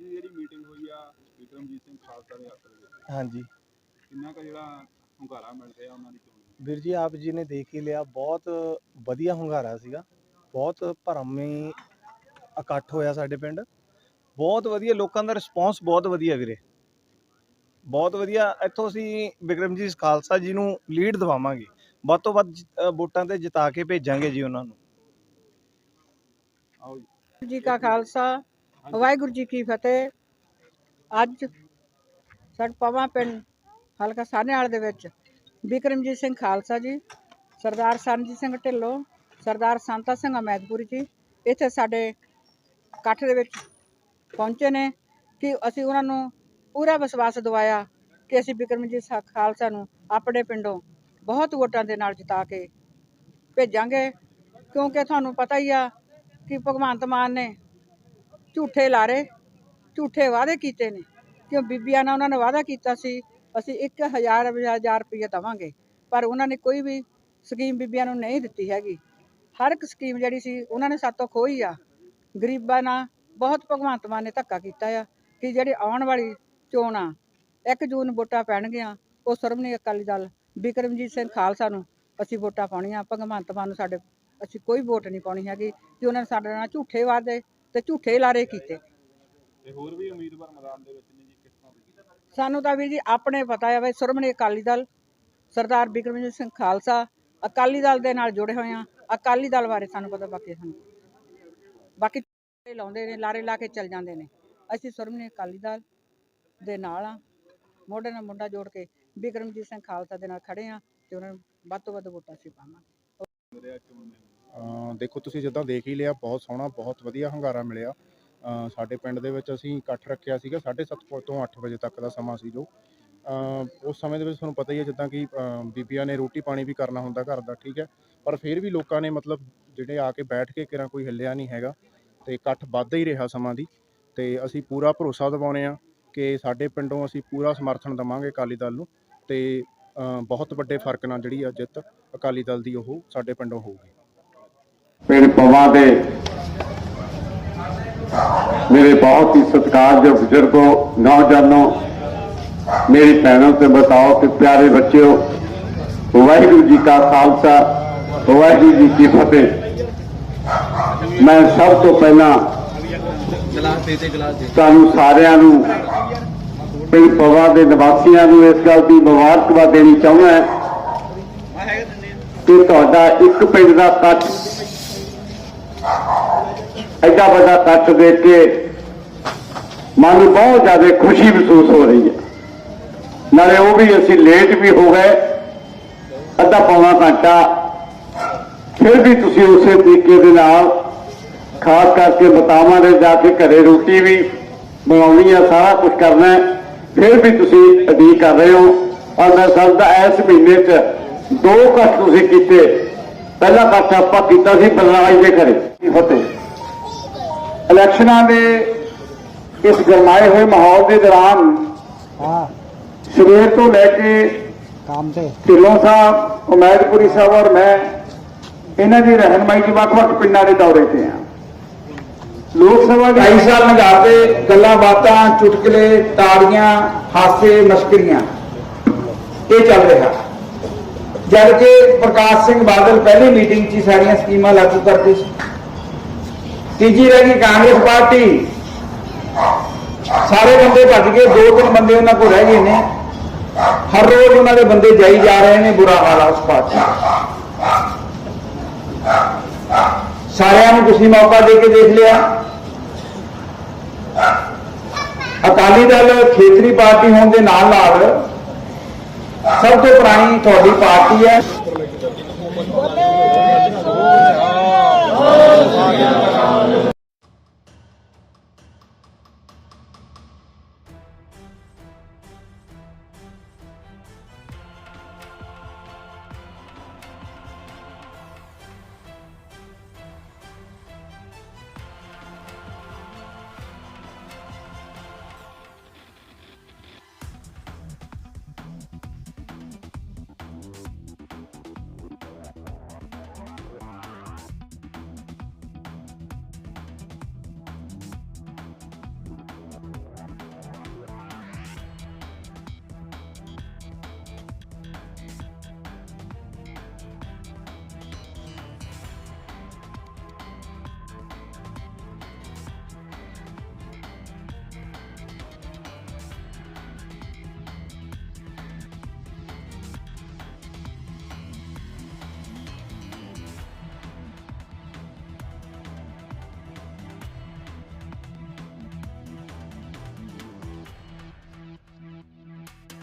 ਦੀ ਜਿਹੜੀ ਮੀਟਿੰਗ ਹੋਈ ਆ ਵਿਕਰਮਜੀਤ ਸਿੰਘ ਖਾਲਸਾ ਦੇ ਹੱਕ ਦੇ ਵਿੱਚ। ਹਾਂਜੀ। ਕਿੰਨਾ ਕੁ ਜਿਹੜਾ ਹੁੰਗਾਰਾ ਮਿਲ ਰਿਹਾ ਉਹਨਾਂ ਦੀ ਚੋਣ ਨੂੰ ਵੀਰ ਜੀ ਆਪ ਜੀ ਨੇ ਦੇਖ ਹੀ ਲਿਆ ਬਹੁਤ ਵਧੀਆ ਹੁੰਗਾਰਾ ਸੀਗਾ। ਬਹੁਤ ਭਰਮੀ ਇਕੱਠ ਹੋਇਆ ਸਾਡੇ ਪਿੰਡ। ਬਹੁਤ ਵਧੀਆ ਲੋਕਾਂ ਦਾ ਰਿਸਪੌਂਸ ਬਹੁਤ ਵਧੀਆ ਵੀਰੇ। ਬਹੁਤ ਵਧੀਆ ਇੱਥੋਂ ਅਸੀਂ ਵਿਕਰਮਜੀਤ ਖਾਲਸਾ ਜੀ ਨੂੰ ਲੀਡ ਦਿਵਾਵਾਂਗੇ। ਵੱਧ ਤੋਂ ਵੱਧ ਜ- ਅ, ਵੋਟਾਂ ਤੇ ਜਿਤਾ ਕੇ ਭੇਜਾਂਗੇ ਜੀ ਉਹਨਾਂ ਨੂੰ। ਆਓ ਜੀ। ਵਾਹਿਗੁਰੂ ਜੀ ਕਾ ਖਾਲਸਾ ਵਾਹਿਗੁਰੂ ਜੀ ਕੀ ਫਤਿਹ। ਅੱਜ ਸਾਡ ਪਵਾ ਪਿੰਡ ਹਲਕਾ ਸਾਹਨੇਵਾਲ ਦੇ ਵਿੱਚ ਬਿਕਰਮਜੀਤ ਸਿੰਘ ਖਾਲਸਾ ਜੀ, ਸਰਦਾਰ ਸਰਨਜੀਤ ਸਿੰਘ ਢਿੱਲੋਂ, ਸਰਦਾਰ ਸੰਤਾ ਸਿੰਘ ਅਮੈਦਪੁਰੀ ਜੀ ਇੱਥੇ ਸਾਡੇ ਇਕੱਠ ਦੇ ਵਿੱਚ ਪਹੁੰਚੇ ਨੇ ਕਿ ਅਸੀਂ ਉਹਨਾਂ ਨੂੰ ਪੂਰਾ ਵਿਸ਼ਵਾਸ ਦਿਵਾਇਆ ਕਿ ਅਸੀਂ ਬਿਕਰਮਜੀਤ ਸਾ- ਖਾਲਸਾ ਨੂੰ ਆਪਣੇ ਪਿੰਡੋਂ ਬਹੁਤ ਵੋਟਾਂ ਦੇ ਨਾਲ ਜਿਤਾ ਕੇ ਭੇਜਾਂਗੇ। ਕਿਉਂਕਿ ਤੁਹਾਨੂੰ ਪਤਾ ਹੀ ਆ ਕਿ ਭਗਵੰਤ ਮਾਨ ਨੇ ਝੂਠੇ ਲਾਰੇ, ਝੂਠੇ ਵਾਅਦੇ ਕੀਤੇ ਨੇ। ਕਿਉਂ ਬੀਬੀਆਂ ਨਾਲ ਉਹਨਾਂ ਨੇ ਵਾਅਦਾ ਕੀਤਾ ਸੀ, ਅਸੀਂ 1000 ਹਜ਼ਾਰ ਰੁਪਏ ਦੇਵਾਂਗੇ। ਪਰ ਉਹਨਾਂ ਨੇ ਕੋਈ ਵੀ ਸਕੀਮ ਬੀਬੀਆਂ ਨੂੰ ਨਹੀਂ ਦਿੱਤੀ ਹੈਗੀ। ਹਰ ਇੱਕ ਸਕੀਮ ਜਿਹੜੀ ਸੀ, ਉਹਨਾਂ ਨੇ ਸਾਤੋਂ ਖੋਈ ਆ। ਗਰੀਬਾਂ ਨਾਲ ਬਹੁਤ ਭਗਵੰਤ ਮਾਨ ਨੇ ਧੱਕਾ ਕੀਤਾ ਆ ਕਿ ਜਿਹੜੀ ਆਉਣ ਵਾਲੀ ਚੋਣ ਆ 1 ਜੂਨ ਵੋਟਾਂ ਪੈਣਗੀਆਂ। ਉਹ ਸਰਵਣੀ ਅਕਾਲੀ ਦਲ ਬਿਕਰਮਜੀਤ ਸਿੰਘ ਖਾਲਸਾ ਨੂੰ ਅਸੀਂ ਵੋਟਾਂ ਪਾਉਣੀਆਂ। ਭਗਵੰਤ ਮਾਨ ਨੂੰ ਸਾਡੇ, ਅਸੀਂ ਕੋਈ ਵੋਟ ਨਹੀਂ ਪਾਉਣੀ ਹੈਗੀ। ਕਿ ਉਹਨਾਂ ਨੇ ਸਾਡੇ ਨਾਲ ਝੂਠੇ ਵਾਅਦੇ ਤੇ ਝੂਠੇ ਲਾਰੇ ਕੀਤੇ। ਤੇ ਹੋਰ ਵੀ ਉਮੀਦਵਾਰ ਮੈਦਾਨ ਦੇ ਵਿੱਚ ਨੇ ਜੀ ਕਿਸ ਤਰ੍ਹਾਂ ਦੇ ਸਾਨੂੰ ਤਾਂ ਵੀਰ ਜੀ ਆਪਣੇ ਪਤਾ ਹੈ ਵੀ ਸ਼੍ਰੋਮਣੀ ਅਕਾਲੀ ਦਲ ਸਰਦਾਰ ਬਿਕਰਮਜੀਤ ਸਿੰਘ ਖਾਲਸਾ ਅਕਾਲੀ ਦਲ ਦੇ ਨਾਲ ਜੁੜੇ ਹੋਏ ਆ। ਅਕਾਲੀ ਦਲ ਬਾਰੇ ਸਾਨੂੰ ਪਤਾ ਬਾਕੀ ਸਾਨੂੰ। ਬਾਕੀ ਲਾਉਂਦੇ ਨੇ ਲਾਰੇ ਲਾ ਕੇ ਚੱਲ ਜਾਂਦੇ ਨੇ। ਅਸੀਂ ਸ਼੍ਰੋਮਣੀ ਅਕਾਲੀ ਦਲ ਦੇ ਨਾਲ ਆ। ਮੋਢੇ ਨਾਲ ਮੁੰਡਾ ਜੋੜ ਕੇ ਬਿਕਰਮਜੀਤ ਸਿੰਘ ਖਾਲਸਾ ਦੇ ਨਾਲ ਖੜੇ ਆ ਤੇ ਉਹਨਾਂ ਨੂੰ ਵੱਧ ਤੋਂ ਵੱਧ ਵੋਟਾਂ ਅਸੀਂ ਪਾਵਾਂਗੇ। ਦੇਖੋ, ਤੁਸੀਂ ਜਿੱਦਾਂ ਦੇਖ ਹੀ ਲਿਆ, ਬਹੁਤ ਸੋਹਣਾ, ਬਹੁਤ ਵਧੀਆ ਹੰਗਾਰਾ ਮਿਲਿਆ। ਸਾਡੇ ਪਿੰਡ ਦੇ ਵਿੱਚ ਅਸੀਂ ਇਕੱਠ ਰੱਖਿਆ ਸੀਗਾ 7:30 ਤੋਂ 8 ਵਜੇ ਤੱਕ ਦਾ ਸਮਾਂ ਸੀ ਜੋ। ਉਸ ਸਮੇਂ ਦੇ ਵਿੱਚ ਤੁਹਾਨੂੰ ਪਤਾ ਹੀ ਹੈ, ਜਿੱਦਾਂ ਕਿ ਬੀਬੀਆਂ ਨੇ ਰੋਟੀ ਪਾਣੀ ਵੀ ਕਰਨਾ ਹੁੰਦਾ ਘਰ ਦਾ, ਠੀਕ ਹੈ। ਪਰ ਫਿਰ ਵੀ ਲੋਕਾਂ ਨੇ ਮਤਲਬ ਜਿਹੜੇ ਆ ਕੇ ਬੈਠ ਕੇ ਕਿਰਾਂ ਕੋਈ ਹਿੱਲਿਆ ਨਹੀਂ ਹੈਗਾ, ਤੇ ਇਕੱਠ ਵੱਧਦਾ ਹੀ ਰਿਹਾ ਸਮਾਂ ਦੀ। ਤੇ ਅਸੀਂ ਪੂਰਾ ਭਰੋਸਾ ਦਿਵਾਉਂਦੇ ਆ ਕਿ ਸਾਡੇ ਪਿੰਡੋਂ ਅਸੀਂ ਪੂਰਾ ਸਮਰਥਨ ਦਵਾਂਗੇ ਅਕਾਲੀ ਦਲ ਨੂੰ, ਤੇ ਬਹੁਤ ਵੱਡੇ ਫ਼ਰਕ ਨਾਲ ਜਿਹੜੀ ਆ ਜਿੱਤ ਅਕਾਲੀ ਦਲ ਦੀ ਉਹ ਸਾਡੇ ਪਿੰਡੋਂ ਹੋਊਗੀ। ਪਿੰਡ ਪਵਾ ਦੇ ਮੇਰੇ ਬਹੁਤ ਹੀ ਸਤਿਕਾਰ ਸਤਿਕਾਰਯੋਗ ਬਜ਼ੁਰਗੋ, ਨੌਜਵਾਨੋ, ਮੇਰੀ ਭੈਣੋ ਤੇ ਬਤਾਓ ਕਿ ਪਿਆਰੇ ਬੱਚਿਓ, ਵਾਹਿਗੁਰੂ ਜੀ ਕਾ ਖਾਲਸਾ, ਵਾਹਿਗੁਰੂ ਜੀ ਕੀ ਫਤਿਹ। ਮੈਂ ਸਭ ਤੋਂ ਪਹਿਲਾਂ ਤੁਹਾਨੂੰ ਸਾਰਿਆਂ ਨੂੰ ਪਿੰਡ ਪਵਾ ਦੇ ਨਿਵਾਸੀਆਂ ਨੂੰ ਇਸ ਗੱਲ ਦੀ ਮੁਬਾਰਕਬਾਦ ਦੇਣੀ ਚਾਹੁੰਦਾ ਹਾਂ ਕਿ ਤੁਹਾਡਾ ਇੱਕ ਪਿੰਡ ਦਾ ਕੱਟ ਐਡਾ ਵੱਡਾ ਇਕੱਠ ਦੇਖ ਕੇ ਮਨ ਨੂੰ ਬਹੁਤ ਜ਼ਿਆਦਾ ਖੁਸ਼ੀ ਮਹਿਸੂਸ ਹੋ ਰਹੀ ਹੈ। ਨਾਲੇ ਉਹ ਵੀ ਅਸੀਂ ਲੇਟ ਵੀ ਹੋ ਗਏ, ਅੱਧਾ ਪੌਣਾ ਘੰਟਾ। ਫਿਰ ਵੀ ਤੁਸੀਂ ਉਸੇ ਤਰੀਕੇ ਦੇ ਨਾਲ, ਖਾਸ ਕਰਕੇ ਬਤਾਵਾਂ ਦੇ ਜਾ ਕੇ ਘਰੇ ਰੋਟੀ ਵੀ ਬਣਾਉਣੀ ਆ, ਸਾਰਾ ਕੁਝ ਕਰਨਾ ਫਿਰ ਵੀ ਤੁਸੀਂ ਅਡੀਕ ਕਰ ਰਹੇ ਹੋ। ਔਰ ਮੈਂ ਸਮਝਦਾ ਇਸ ਮਹੀਨੇ 'ਚ ਦੋ ਇਕੱਠ ਤੁਸੀਂ ਕੀਤੇ। ਪਹਿਲਾ ਇਕੱਠ ਆਪਾਂ ਕੀਤਾ ਸੀ ਬਲਰਾਜ ਦੇ ਘਰੇ ਫਤਿਹ। ਇਲੈਕਸ਼ਨਾਂ ਦੇ ਇਸ ਗਰਮਾਏ ਹੋਏ ਮਾਹੌਲ ਦੇ ਦੌਰਾਨ ਸਵੇਰ ਤੋਂ ਲੈ ਕੇ ਕੰਮ ਤੇ। ਢਿੱਲੋਂ ਸਾਹਿਬ ਉਮੈਦਪੁਰੀ ਸਾਹਿਬ ਔਰ ਮੈਂ ਇਹਨਾਂ ਦੀ ਰਹਿਨਮਾਈ 'ਚ ਵੱਖ-ਵੱਖ ਪਿੰਡਾਂ ਦੇ ਦੌਰੇ ਤੇ ਆ ਲੋਕ ਸਭਾ ਦੇ 2 ਸਾਲ ਨਗਾਤੇ ਗੱਲਾਂ ਬਾਤਾਂ ਚੁਟਕਲੇ ਤਾੜੀਆਂ ਹਾਸੇ ਮਸਕਰੀਆਂ ਇਹ ਚੱਲ ਰਿਹਾ। ਜਦ ਕਿ ਪ੍ਰਕਾਸ਼ ਸਿੰਘ ਬਾਦਲ ਪਹਿਲੀ ਮੀਟਿੰਗ 'ਚ ਹੀ ਸਾਰੀਆਂ ਸਕੀਮਾਂ ਲਾਗੂ ਕਰਦੇ ਸੀ। ਤੀਜੀ ਰਹਿ ਗਈ ਕਾਂਗਰਸ ਪਾਰਟੀ। ਸਾਰੇ ਬੰਦੇ ਭੱਜ ਗਏ, ਦੋ ਤਿੰਨ ਬੰਦੇ ਉਹਨਾਂ ਕੋਲ ਰਹਿ ਗਏ ਨੇ। ਹਰ ਰੋਜ਼ ਉਹਨਾਂ ਦੇ ਬੰਦੇ ਜਾਈ ਜਾ ਰਹੇ ਨੇ ਬੁਰਾ ਹਾਲ ਆ ਉਸ ਪਾਰਟੀ ਦਾ। ਸਾਰਿਆਂ ਨੂੰ ਤੁਸੀਂ ਮੌਕਾ ਦੇ ਕੇ ਦੇਖ ਲਿਆ। ਅਕਾਲੀ ਦਲ ਖੇਤਰੀ ਪਾਰਟੀ ਹੋਣ ਦੇ ਨਾਲ ਨਾਲ ਸਭ ਤੋਂ ਪੁਰਾਣੀ ਤੁਹਾਡੀ ਪਾਰਟੀ ਹੈ।